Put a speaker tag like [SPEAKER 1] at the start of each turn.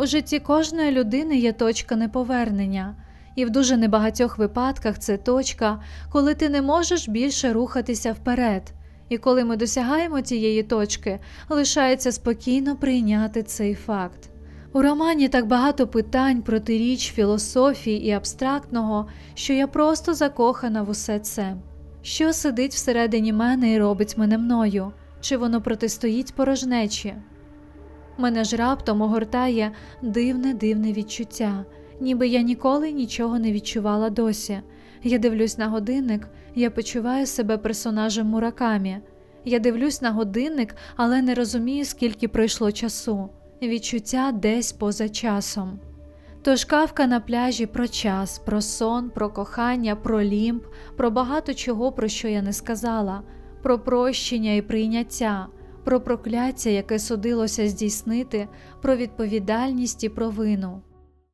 [SPEAKER 1] У житті кожної людини є точка неповернення, і в дуже небагатьох випадках це точка, коли ти не можеш більше рухатися вперед. І коли ми досягаємо тієї точки, лишається спокійно прийняти цей факт. У романі так багато питань, протиріч, філософії і абстрактного, що я просто закохана в усе це. Що сидить всередині мене і робить мене мною? Чи воно протистоїть порожнечі? Мене ж раптом огортає дивне дивне відчуття, ніби я ніколи нічого не відчувала досі. Я дивлюсь на годинник, я почуваю себе персонажем Муракамі. Я дивлюсь на годинник, але не розумію, скільки пройшло часу. Відчуття десь поза часом. Тож кавка на пляжі про час, про сон, про кохання, про лімб, про багато чого, про що я не сказала, про прощення і прийняття, про прокляття, яке судилося здійснити, про відповідальність і провину.